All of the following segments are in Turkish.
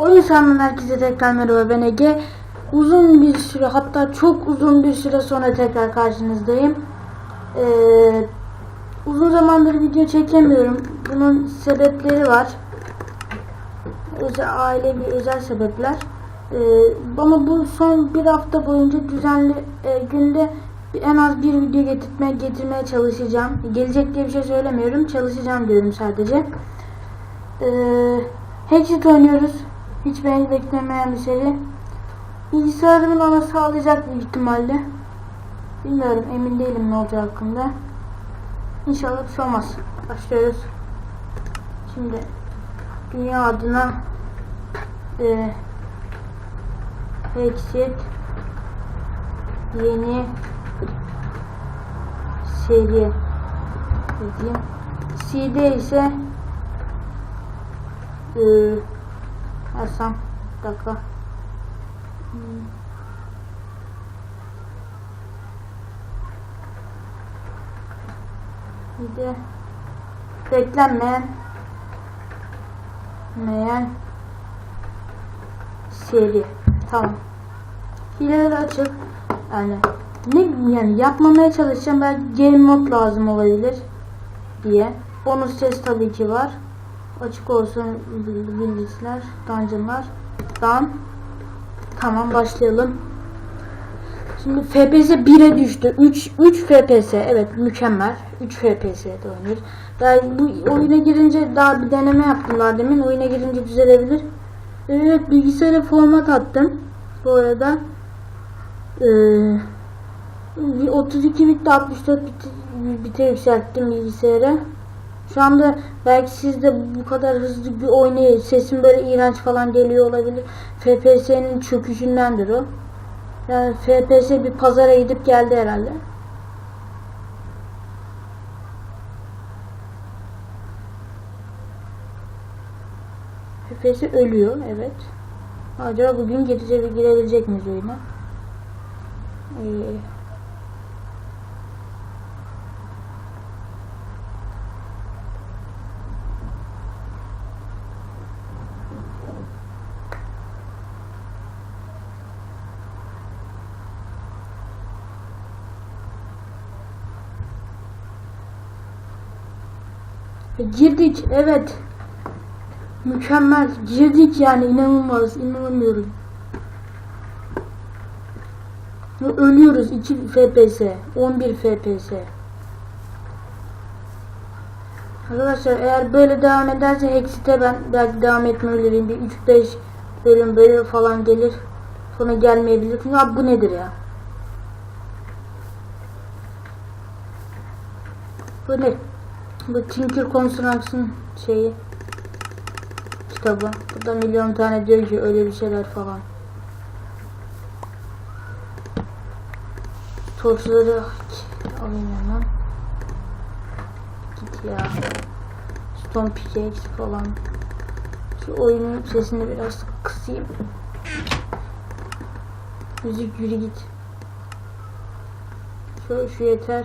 O insanın herkese tekrar merhaba ben Ege. Uzun bir süre hatta çok uzun bir süre sonra tekrar karşınızdayım. Ee, uzun zamandır video çekemiyorum. Bunun sebepleri var. Özel, ailevi özel sebepler. Ee, bana bu son bir hafta boyunca düzenli e, günde en az bir video getirmeye, getirmeye çalışacağım. Gelecek diye bir şey söylemiyorum. Çalışacağım diyorum sadece. Ee, Hexit oynuyoruz. Hiç beni beklemeyen bir seri. Bilgisayarımın ona sağlayacak büyük ihtimalle. Bilmiyorum emin değilim ne olacağı hakkında. İnşallah bir şey olmaz. Başlıyoruz. Şimdi dünya adına e, Hexit yeni seri yazayım. CD ise e, Hasan bir dakika. Hmm. Beklenmeyen meyen seri. Tamam. Hileleri açık. Yani ne yani yapmamaya çalışacağım. Belki game mod lazım olabilir diye. Bonus ses tabii ki var. Açık olsun bilgisayar, dungeonlar. Dan. Tamam başlayalım. Şimdi FPS 1'e düştü. 3 3 FPS. Evet mükemmel. 3 FPS'de oynuyoruz. Yani bu oyuna girince daha bir deneme yaptım daha demin. Oyuna girince düzelebilir. Evet bilgisayara format attım. Bu arada ee, 32 bitti 64 bit, bite yükselttim bilgisayara. Şu anda belki siz de bu kadar hızlı bir oynayın. Sesim böyle iğrenç falan geliyor olabilir. FPS'nin çöküşündendir o. Yani FPS bir pazara gidip geldi herhalde. FPS ölüyor evet. Acaba bugün girecek, girebilecek miyiz oyuna? Ee, Girdik evet. Mükemmel. Girdik yani inanılmaz. inanamıyorum. Ölüyoruz 2 FPS. 11 FPS. Arkadaşlar eğer böyle devam ederse Hexit'e ben belki devam etmeliyim. Bir 3-5 bölüm böyle falan gelir. Sonra gelmeyebilir. Çünkü abi bu nedir ya? Bu ne? Bu Tinker Constructs'ın şeyi kitabı. Burada milyon tane diyor ki öyle bir şeyler falan. Torçları alayım hemen. Git ya. Stone Pickaxe falan. Şu oyunun sesini biraz kısayım. Müzik yürü git. Şu, şu yeter.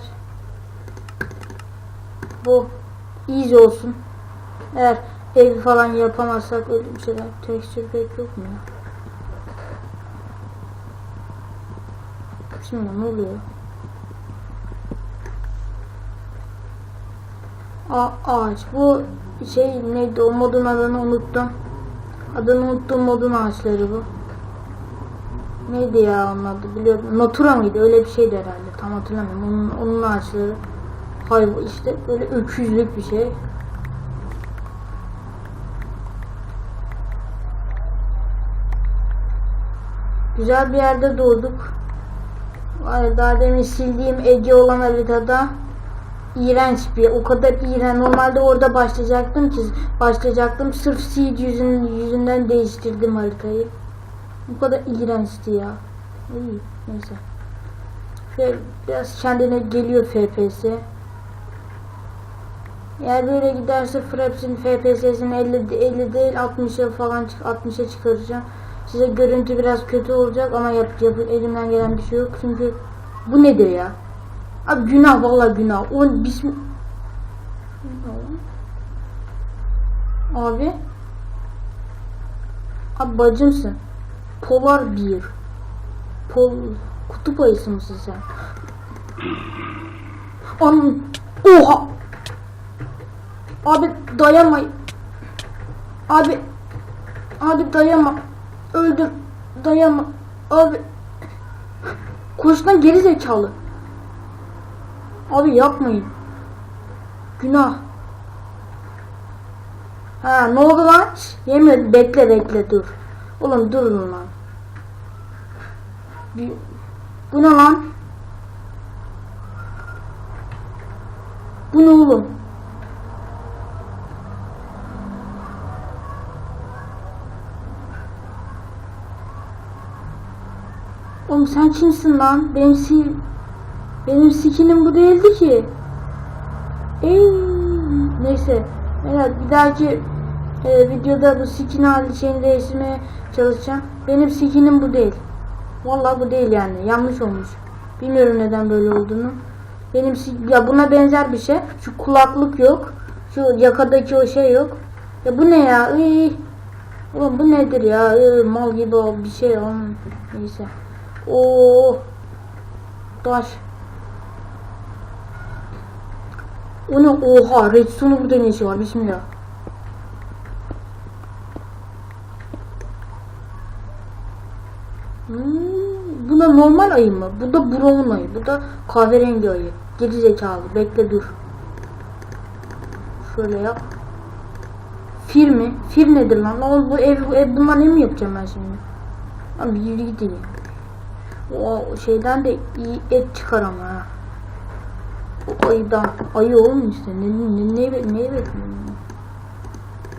Bu easy olsun. Eğer ev falan yapamazsak öyle bir şeyler. Texture pek yok mu ya? Şimdi ne oluyor? A ağaç. Bu şey neydi o modun adını unuttum. Adını unuttum modun ağaçları bu. Neydi ya onun adı biliyorum. Natura mıydı? Öyle bir şeydi herhalde. Tam hatırlamıyorum. Onun, onun ağaçları. Hayvan işte böyle öküzlük bir şey. Güzel bir yerde doğduk. Daha demin sildiğim Ege olan haritada iğrenç bir o kadar iğrenç. Normalde orada başlayacaktım ki başlayacaktım sırf seed yüzün, yüzünden değiştirdim haritayı. Bu kadar iğrençti ya. İyi, neyse. Şöyle biraz kendine geliyor FPS. Eğer böyle giderse Fraps'in FPS'sini 50, 50 değil 60'a falan 60'a çıkaracağım. Size görüntü biraz kötü olacak ama yap, yap elimden gelen bir şey yok. Çünkü bu nedir ya? Abi günah vallahi günah. O bismi Abi Abi bacımsın. Polar bir. Pol kutup ayısı mısın sen? An Oha! Abi dayanma. Abi Abi dayanma. Öldüm. Dayanma. Abi Koş lan geri zekalı. Abi yapmayın. Günah. Ha ne oldu lan? Yemiyor. Bekle bekle dur. Oğlum durun lan. Bu ne lan? Bu ne oğlum? Oğlum sen kimsin lan? Benim si benim skinim bu değildi ki. Ey neyse. Evet bir dahaki e, videoda bu skin hali şeyini değiştirmeye çalışacağım. Benim skinim bu değil. Vallahi bu değil yani. Yanlış olmuş. Bilmiyorum neden böyle olduğunu. Benim ya buna benzer bir şey. Şu kulaklık yok. Şu yakadaki o şey yok. Ya bu ne ya? Iy. Ulan bu nedir ya? Iy, mal gibi bir şey. Neyse. Oo. Taş. O ne? Oha. Redstone'u burada ne işi var? Bismillah. Hmm, bu da normal ayı mı? Bu da brown ayı. Bu da kahverengi ayı. Geri zekalı. Bekle dur. Şöyle yap. Fir mi? Fir nedir lan? Lan bu ev, bu ev bundan ne mi yapacağım ben şimdi? Lan bir yürü gideyim. O şeyden de iyi et çıkar ama ha. O ayıdan. Ayı oğlum işte. Ne, ne, ne, ne, ne bekliyorsun?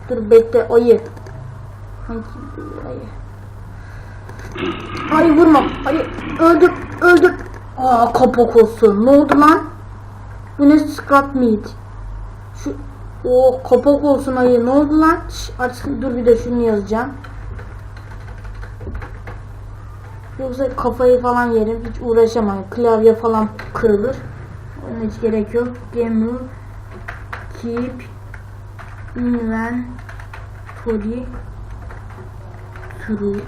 Dur bekle ayı. Hangi ayı? Ayı vurma. Ayı öldür öldür. Aa kapak olsun. Ne oldu lan? Bu ne scrap meat? Şu o kapak olsun ayı. Ne oldu lan? Şş, aç, dur bir de şunu yazacağım. Yoksa kafayı falan yerim. Hiç uğraşamam. Klavye falan kırılır. Ona hiç gerek yok. Game rule. Keep inventory. True.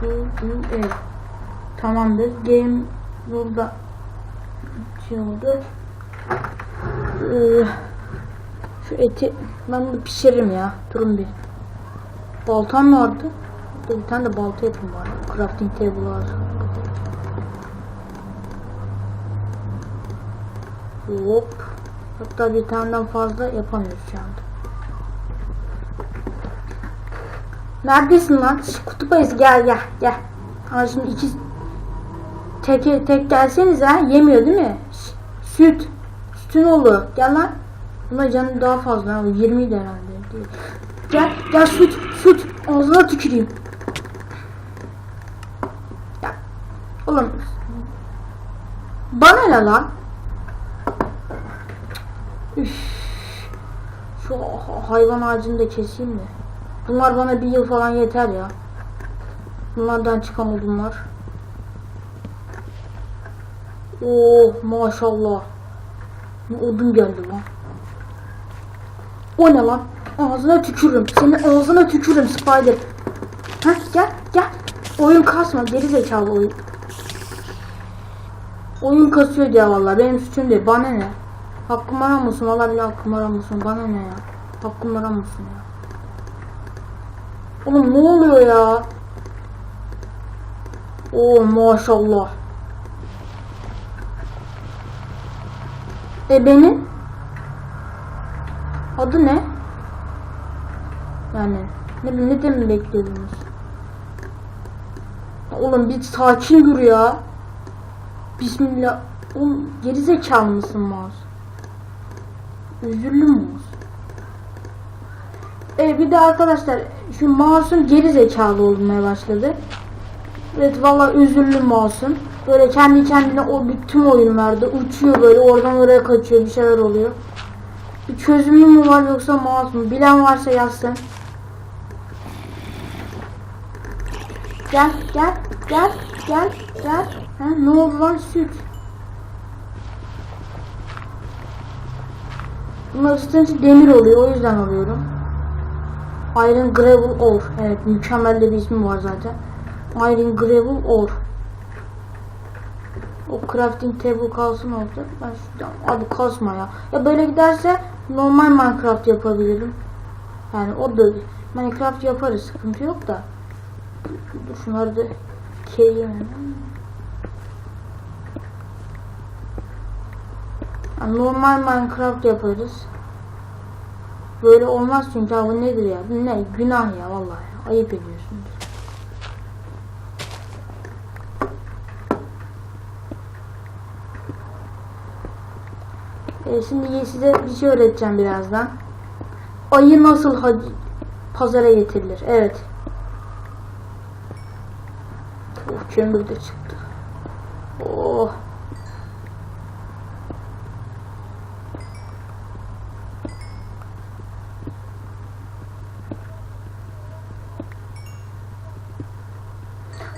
True. Evet. Tamamdır. Game rule'da şey oldu. Ee, şu eti ben bunu pişiririm ya. Durun bir. Baltam vardı. Dur bir tane de balta yapayım var. Crafting table var. Hop. Hatta bir taneden fazla yapamıyoruz şu. Neredesin lan? Kutup ayısı gel gel gel. Ha şimdi iki tek tek gelseniz ha yemiyor değil mi? Süt. Sütün oğlu. Gel lan. Buna canı daha fazla. ha, 20 de herhalde. Gel gel süt süt. Ağzına tüküreyim. Ya. Oğlum. Bana ne lan? Üf. Şu ha- hayvan ağacını da keseyim mi? Bunlar bana bir yıl falan yeter ya. Bunlardan çıkan odunlar. Oh maşallah. Ne odun geldi lan. O ne lan? Ağzına tükürürüm. Senin ağzına tükürürüm Spider. Heh gel gel. Oyun kasma geri zekalı oyun. Oyun kasıyor diye vallahi benim suçum değil. Bana ne? Hakkım aramasın valla bile hakkım aramasın. Bana ne ya? Hakkım aramasın ya. Oğlum ne oluyor ya? Oo maşallah. E benim? Adı ne? Yani ne, ne de mi bekliyordunuz? Oğlum bir sakin dur ya. Bismillah. Oğlum gerizekalı mısın mouse? Üzüldüm mouse. E bir de arkadaşlar şu mouse'un geri zekalı olmaya başladı. Evet valla üzüldüm mouse'un. Böyle kendi kendine o bütün oyunlarda uçuyor böyle oradan oraya kaçıyor bir şeyler oluyor. Bir çözümü mü var yoksa mouse mu? Bilen varsa yazsın. Gel gel gel gel gel. Ha, ne oldu lan süt? Bunlar ısıtınca demir oluyor o yüzden alıyorum. Iron Gravel Ore. Evet mükemmel de bir ismi var zaten. Iron Gravel Ore. O crafting table kalsın orada. Ben şuradan abi kasma ya. Ya böyle giderse normal Minecraft yapabilirim. Yani o da Minecraft yaparız sıkıntı yok da. Dur şunları da keleyim. Yani normal Minecraft yaparız. Böyle olmaz çünkü abi nedir ya? Ne? Günah ya vallahi. Ayıp ediyorsunuz. Ee, şimdi size bir şey öğreteceğim birazdan. Ayı nasıl pazara getirilir? Evet. Oh, kömür de çıktı. Oh.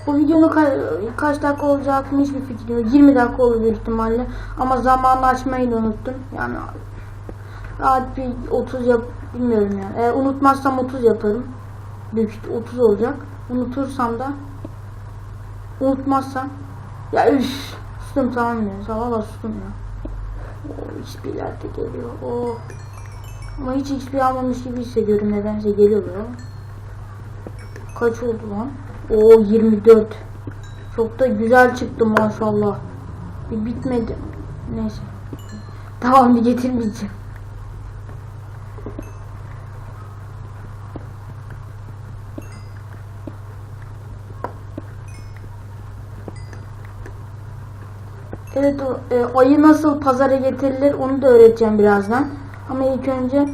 Bu videonun ka- kaç dakika olacağını hiçbir fikrim yok. 20 dakika olur büyük ihtimalle. Ama zamanı açmayı da unuttum. Yani rahat bir 30 yap bilmiyorum yani. Eğer unutmazsam 30 yaparım. Büyük ihtimal 30 olacak. Unutursam da unutmazsam ya üf sustum tamam ya. Valla sustum ya. O XP'ler de geliyor. Oh. Ama hiç XP almamış gibi hissediyorum nedense geliyorlar ama. Kaç oldu lan? O 24. Çok da güzel çıktı maşallah. Bir bitmedi. Neyse. Tamam bir getirmeyeceğim. Evet o, e, ayı nasıl pazara getirilir onu da öğreteceğim birazdan. Ama ilk önce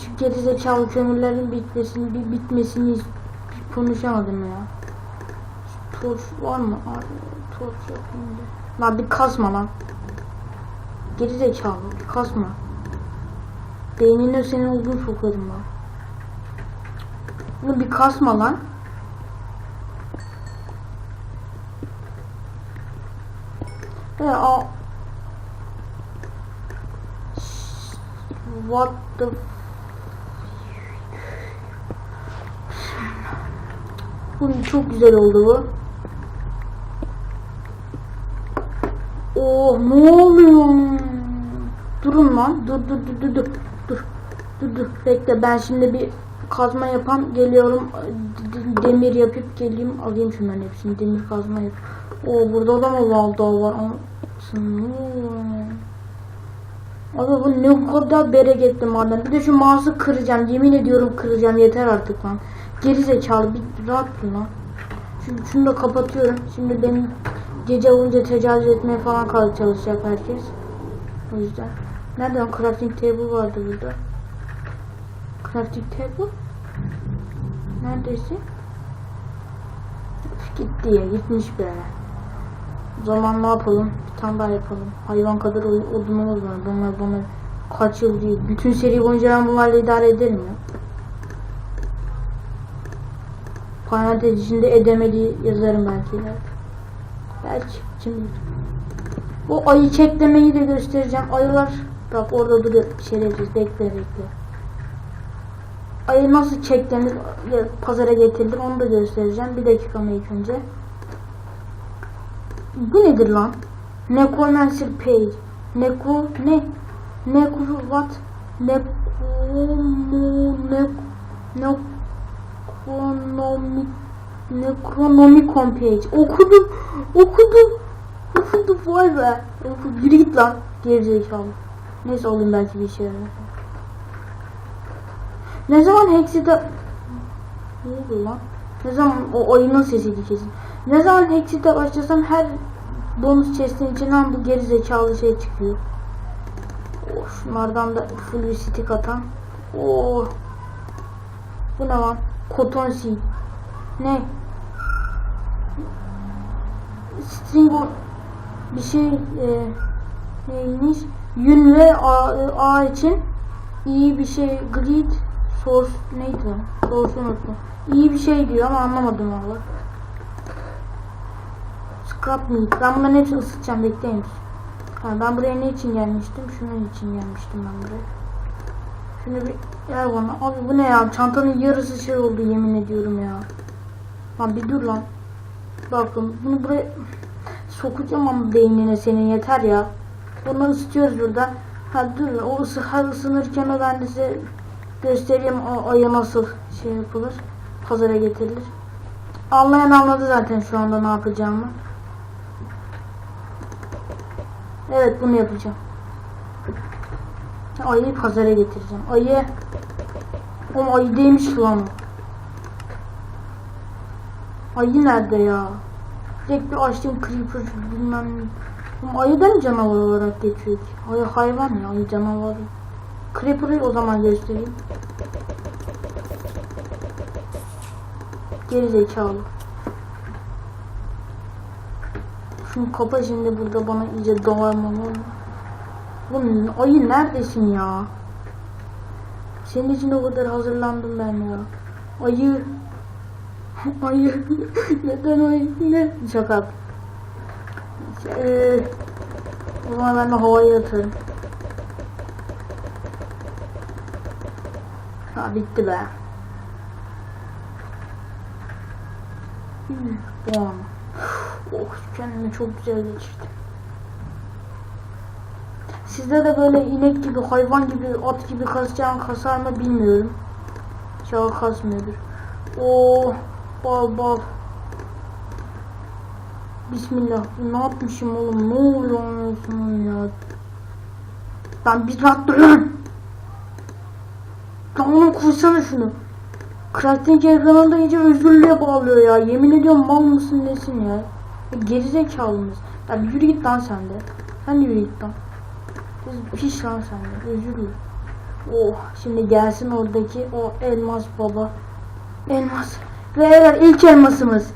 şu gerizekalı kömürlerin bitmesini bir bitmesini ist- bir konuşamadım ya. Torç var mı? Abi, torç yok şimdi. Lan bir kasma lan. Gerizekalı bir kasma. Beynine senin olduğunu sokarım lan. Bunu bir kasma lan. Ya o What the Bu çok güzel oldu bu. Oh ne oluyor? Durun lan. Dur dur dur dur dur. Dur. Dur dur. Bekle ben şimdi bir kazma yapan geliyorum. Demir yapıp geleyim. Alayım şunların hepsini. Demir kazma yap. Oo burada da mı Valdo var? Abi bu ne kadar bereketli maden. Bir de şu mouse'u kıracağım. Yemin ediyorum kıracağım. Yeter artık lan. Geri zekalı bir rahat dur lan. Şimdi şunu da kapatıyorum. Şimdi benim gece olunca tecavüz etmeye falan kalk çalışacak herkes. O yüzden. Nereden crafting table vardı burada? Crafting table? Neredesin? Gitti ya gitmiş be. O zaman ne yapalım? Bir tane daha yapalım. Hayvan kadar odunumuz var. Bunlar bana kaç yıl değil. Bütün seri boyunca ben bunlarla idare ederim ya. Parantez içinde edemediği yazarım belki ileride. Belki şimdi. Bu ayı çeklemeyi de göstereceğim. Ayılar bak orada duruyor şerefsiz bekle bekle. Ayı nasıl çeklenir pazara getirilir onu da göstereceğim. Bir dakika ama ilk önce. Bu nedir lan? Necromancer Page. Necro ne? Necro what? Necromo ne? Necronomic Necronomicon Page. Okudum. Okudum. Okudum vay be. Okudum. Yürü git lan. Gerizekalı. Neyse oğlum belki bir yarar. Ne zaman Hexit'e... Ne oldu lan? Ne zaman o oyunun sesiydi kesin. Ne zaman Hexit'e başlasam her bonus chest'in içinden bu geri zekalı şey çıkıyor. Oh, şunlardan da full bir stick atan. Oh. Bu ne lan? Cotton seed. Ne? String o- bir şey e, neymiş? Yün ve A, A için iyi bir şey grid source neydi? Source'u unuttum. İyi bir şey diyor ama anlamadım valla. Scrap meat. Ben bunların hepsini ısıtacağım bekleyin. Ha, ben buraya ne için gelmiştim? Şunun için gelmiştim ben buraya. Şunu bir ver bana. Abi bu ne ya? Çantanın yarısı şey oldu yemin ediyorum ya. Lan bir dur lan. Bakın bunu buraya sokacağım ama beynine senin yeter ya. Bunu ısıtıyoruz burada. Ha dur o ısı, her ısınırken o ben size göstereyim o aya nasıl şey yapılır. Pazara getirilir. Anlayan anladı zaten şu anda ne yapacağımı. Evet bunu yapacağım. Ayıyı pazara getireceğim. Ayı Oğlum ayı değilmiş lan o. Ayı nerede ya? Direkt bir açtım creeper bilmem ne. Oğlum ayı da mı canavar olarak geçiyor? Ayı hayvan ya ayı canavar. Creeper'ı o zaman göstereyim. Geri zekalı. Şunu kapa şimdi burada bana iyice doğarmam Oğlum ayı neredesin ya? Senin için o kadar hazırlandım ben ya. Ayı. Ayı. Neden ayı? Ne? Şaka. Ee, o zaman ben de havaya atarım. Ha bitti be. Puan. Oh kendimi çok güzel geçirdim. Sizde de böyle inek gibi, hayvan gibi, at gibi kasacağın kasar mı bilmiyorum. İnşallah kasmıyordur. Oo, bal bal. Bismillah. Ne yapmışım oğlum? Ne oluyor anasının ya? Lan bir rahat dur lan. Oğlum kursana şunu. Crafting ekranında iyice özgürlüğe bağlıyor ya. Yemin ediyorum mal mısın nesin ya? ya Gerizekalı mısın? Ya yürü git lan sen de. Sen de yürü git lan. Kız lan sen de. Özür dilerim. Oh şimdi gelsin oradaki o elmas baba. Elmas. Ve evet ilk elmasımız.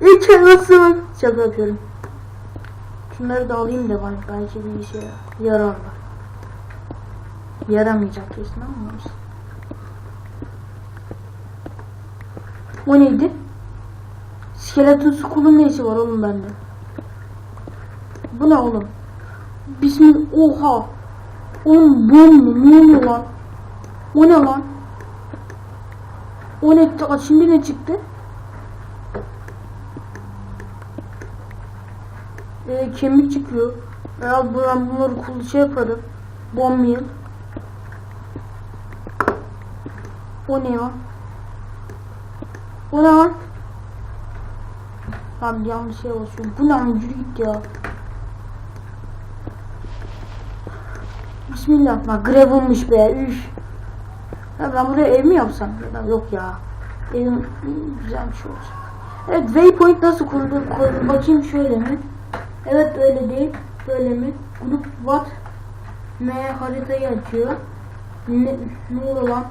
İlk elmasımız. Şaka yapıyorum. Şunları da alayım da bak belki bir işe yararlar. Yaramayacak kesin ama neyse. O neydi? Skeleton Skull'un ne işi var oğlum bende? Bu ne oğlum? Bismillah. Oha. Oğlum bom mu? Ne oluyor lan? O ne lan? O ne? Şimdi ne çıktı? Ee, kemik çıkıyor. Ya ben bunları kul şey yaparım. Bomb meal. O ne ya? O ne lan? Abi yanlış şey basıyorum. Bu ne lan? Yürü git ya. Bismillah. Bak gravel'mış be. Üf. Ya ben buraya ev mi yapsam? Yok ya. Evim güzel bir şey olacak. Evet waypoint nasıl kurulur? Bakayım şöyle mi? Evet böyle değil. Böyle mi? Grup what? M haritayı açıyor. Ne, ne oluyor lan?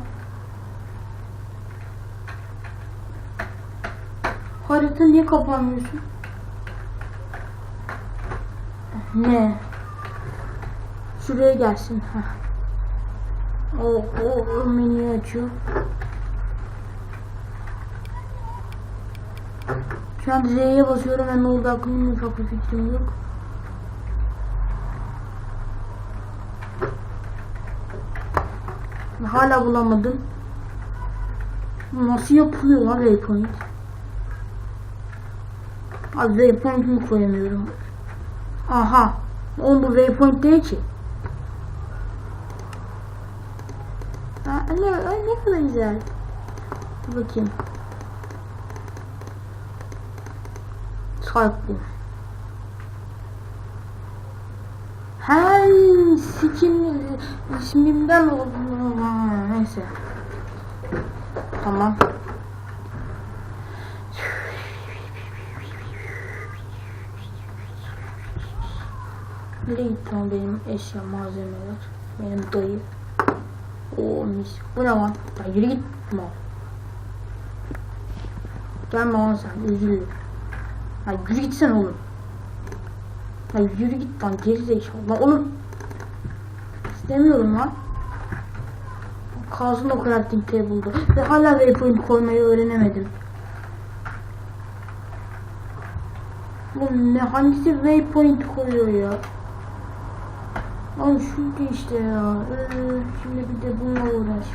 Harita niye kapanmıyorsun? Ne? Şuraya gelsin. Heh. O, o, o menüyü açıyor. Şu an Z'ye basıyorum ve ne oldu aklımda ufak bir fikrim yok. Hala bulamadım. Nasıl yapılıyor lan waypoint? Abi waypoint'imi koyamıyorum. Aha. Oğlum bu waypoint değil ki. Ha, ne, ay ne kadar güzel. Dur bakayım. Sarplı. Her sikim ismimden oldu. Neyse. Tamam. Nereye gitti benim eşya malzemeler? Benim dayı. Oo mis. Bu ne lan? Ya yürü git mal. Gelme lan sen üzülüyorum. Ya yürü gitsen oğlum. Ya yürü git lan geri zekalı. Lan oğlum. İstemiyorum lan. Kalsın o crafting table'da. Ve hala waypoint koymayı öğrenemedim. Bu ne hangisi waypoint koyuyor ya? Abi şurada işte ya. Ee, şimdi bir de bununla uğraş.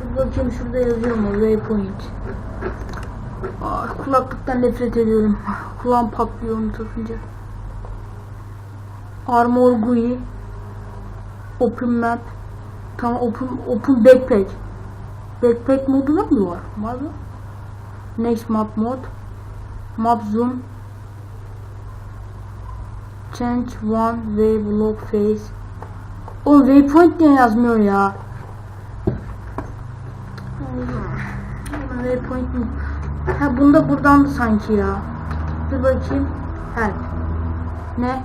Dur bakayım şurada yazıyor mu? Waypoint. Aa, kulaklıktan nefret ediyorum. Kulağım patlıyor onu takınca. Armor GUI. Open Map. Tamam Open, open Backpack. Backpack modu da mı var? Var mı? Next Map Mod. Map Zoom. Change one way block face. O waypoint niye yazmıyor ya? Waypoint mi? Ha bunda buradan da sanki ya. Dur bakayım. Help. Ne?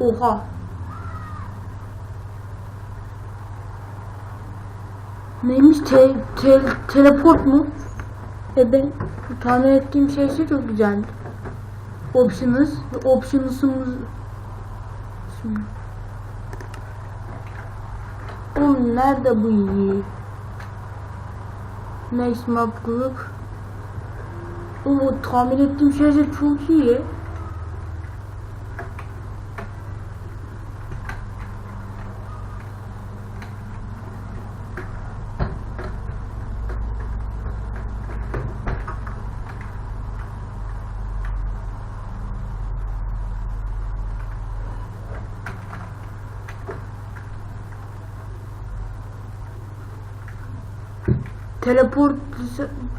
Oha. Neymiş? Te, te, teleport mu? E ben tahmin ettiğim şey ise çok güzel. Options. Options'ımız Şimdi. Oğlum nerede bu iyi? Next map group. Oğlum tahmin ettiğim şey çok iyi. Teleport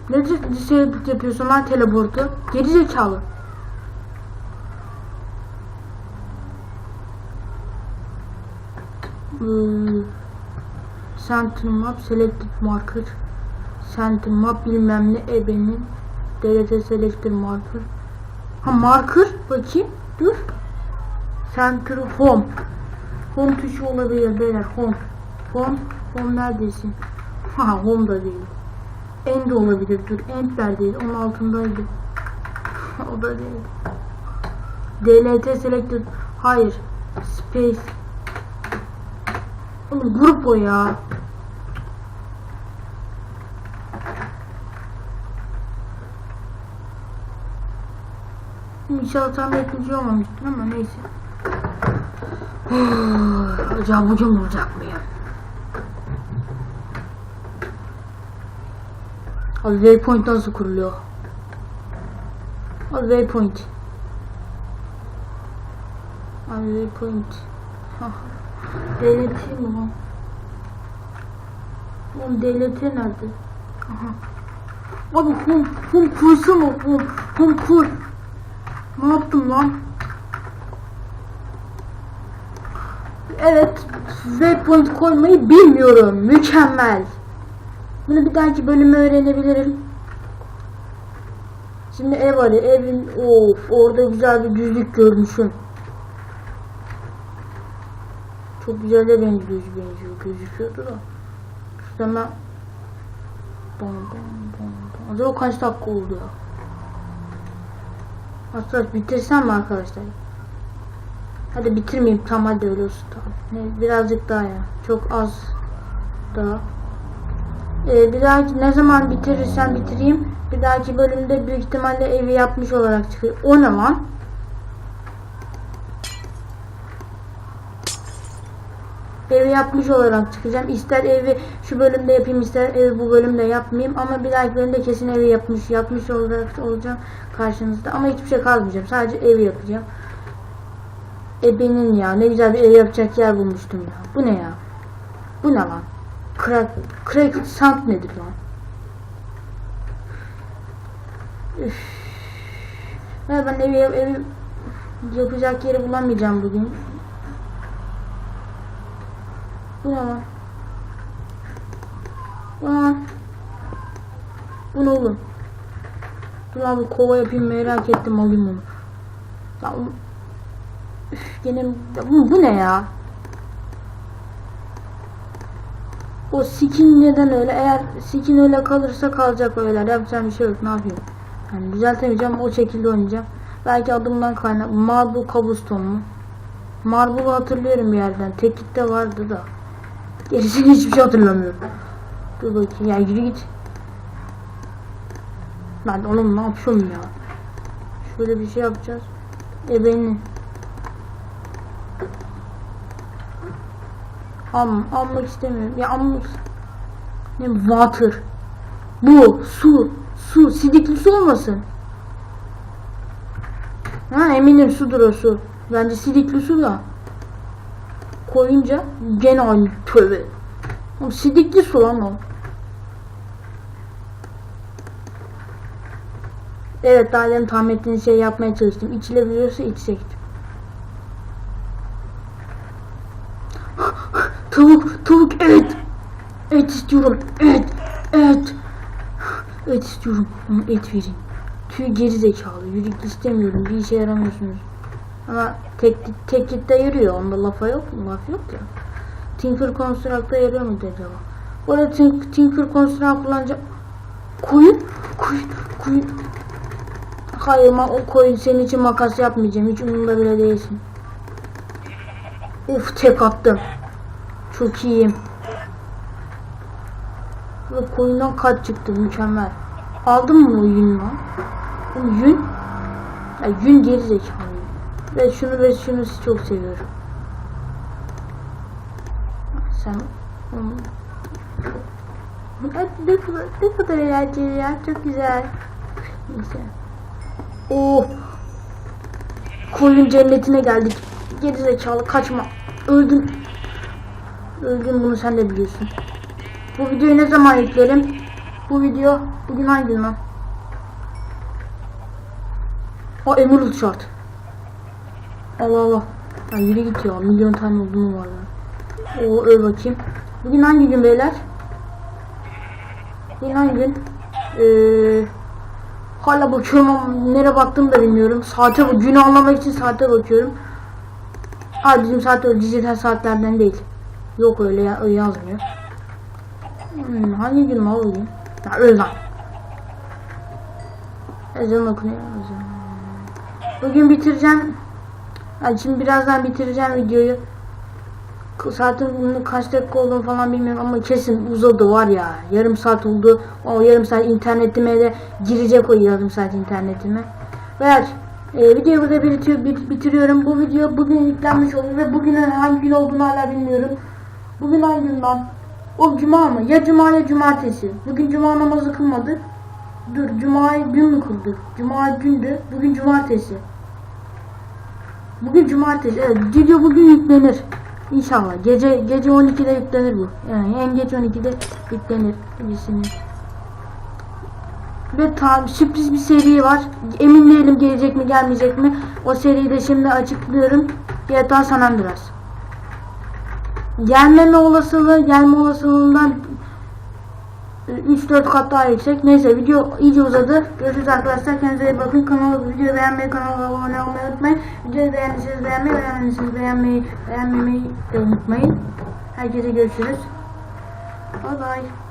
ne disable yapıyorsun lan teleportu? Geri zekalı. Hmm. Map selected marker. Center map bilmem ne ebenin. DLT selected marker. Ha marker bakayım. Dur. Center home. Home tuşu olabilir beyler. Home. Home. Home neredesin? Ha home da değil. End olabilir. Dur end değil. Onun altındaydı. o da değil. DLT selected. Hayır. Space. Oğlum grup o ya. İnşallah tam etmiş olmamıştır ama neyse. Acaba bugün bulacak mıyım? Abi waypoint nasıl kuruluyor? Abi waypoint. Abi waypoint. DLT mi lan? Oğlum DLT nerede? Aha. Abi home, home kursana home, home kur. Ne yaptım lan? Evet, waypoint koymayı bilmiyorum. Mükemmel. Bunu bir dahaki bölümü öğrenebilirim. Şimdi ev var. Evin of orada güzel bir düzlük görmüşüm. Çok güzel de benziyor, benziyor gözüküyordu da. İşte ben bom, bom, bom. Acaba kaç dakika oldu ya? Arkadaşlar bitirsem mi arkadaşlar? Hadi bitirmeyeyim tam hadi öyle olsun tamam. Birazcık daha ya. Çok az daha. Ee, bir dahaki ne zaman bitirirsem bitireyim. Bir dahaki bölümde büyük ihtimalle evi yapmış olarak çıkıyor. O ne? Evi yapmış olarak çıkacağım. İster evi şu bölümde yapayım, ister evi bu bölümde yapmayayım. Ama bir dahaki bölümde kesin evi yapmış, yapmış olarak olacağım karşınızda. Ama hiçbir şey kalmayacağım. Sadece evi yapacağım. Ebenin ya. Ne güzel bir ev yapacak yer bulmuştum ya. Bu ne ya? Bu ne lan? Crack, crack sound nedir lan? Üf. Ya ben evi, evi yapacak yeri bulamayacağım bugün. Bu ne lan? Bu ne lan? Bu ne oğlum? Dur abi kova yapayım merak ettim alayım onu. Ya, üf, gene bu, bu ne ya? O skin neden öyle? Eğer skin öyle kalırsa kalacak öyle. Yapacağım bir şey yok. Ne yapayım? Yani düzeltemeyeceğim. O şekilde oynayacağım. Belki adımdan kaynak. Marble Cobblestone mu? Marble'ı hatırlıyorum bir yerden. Teklifte vardı da. Gerisini hiçbir şey hatırlamıyorum. Dur bakayım. Ya yürü git. Ben oğlum ne yapıyorum ya? Şöyle bir şey yapacağız. E beni. Am, almak istemiyorum. Ya almak Ne water. Bu su. Su. Sidikli su olmasın. Ha eminim sudur o su. Bence sidikli su da. Koyunca gene aynı tövbe. Oğlum sidikli su lan o. Evet daha demin tahmin ettiğiniz şey yapmaya çalıştım. İçilebiliyorsa içecektim. Et istiyorum, et, et. Et istiyorum, ama et verin. Tüy geri zekalı, yürük istemiyorum, bir işe yaramıyorsunuz. Ama tek teklitte yarıyor, onda lafa yok mu? Laf yok ya. Tinker Construct'ta yarıyor mu acaba? Bu arada Tin- Tinker Construct kullanacak. Koyun, koyun, koyun. Hayır ma o koyun senin için makas yapmayacağım. Hiç umurumda bile değilsin. Uf tek attım. Çok iyiyim. Ve koyundan kaç çıktı mükemmel. Aldın mı o yünü lan? Yün? Ya yün geri zekalı. Ve şunu ve şunu çok seviyorum. Sen onu... Ay, Ne kadar, ne kadar eğlenceli ya. Çok güzel. Neyse. Oh. Koyun cennetine geldik. Geri zekalı kaçma. Öldün. Öldün bunu sen de biliyorsun. Bu videoyu ne zaman yüklerim? Bu video bugün hangi gün lan? O Emerald Shard. Allah Allah. Ya yürü git ya. Milyon tane oldu mu var ya. Oo öl bakayım. Bugün hangi gün beyler? Bugün hangi gün? Eee Hala bakıyorum ama nereye baktığımı da bilmiyorum. Saate bak, günü anlamak için saate bakıyorum. Ha bizim saat öyle dijital saatlerden değil. Yok öyle, ya, öyle yazmıyor. Hmm, hangi gün bugün? Ya öyle lan. Ezan okunuyor. Bugün bitireceğim. Yani şimdi birazdan bitireceğim videoyu. Saatin bunun kaç dakika olduğunu falan bilmiyorum ama kesin uzadı var ya. Yarım saat oldu. O yarım saat internetime de girecek o yarım saat internetime. Ver. E, videoyu burada bitiyor, bit- bitiriyorum. Bu video bugün yüklenmiş olur ve bugünün hangi gün olduğunu hala bilmiyorum. Bugün hangi gün lan? O cuma mı? Ya cuma ya cumartesi. Bugün cuma namazı kılmadık. Dur cumayı dün mü kıldık? Cuma dündü. Bugün cumartesi. Bugün cumartesi. Evet, video bugün yüklenir. İnşallah. Gece gece 12'de yüklenir bu. Yani en geç 12'de yüklenir. Birisini. Ve tam sürpriz bir seri var. Emin değilim gelecek mi gelmeyecek mi. O seriyi de şimdi açıklıyorum. GTA San Andreas. Gelmeme olasılığı, gelme olasılığından 3-4 kat daha yüksek. Neyse video iyice uzadı. Görüşürüz arkadaşlar. Kendinize iyi bakın. Kanalı videoyu beğenmeyi, kanala abone olmayı unutmayın. Videoyu beğendiyseniz beğenmeyi, beğenmediyseniz beğenmeyi, beğenmemeyi de unutmayın. Herkese görüşürüz. Bye bye.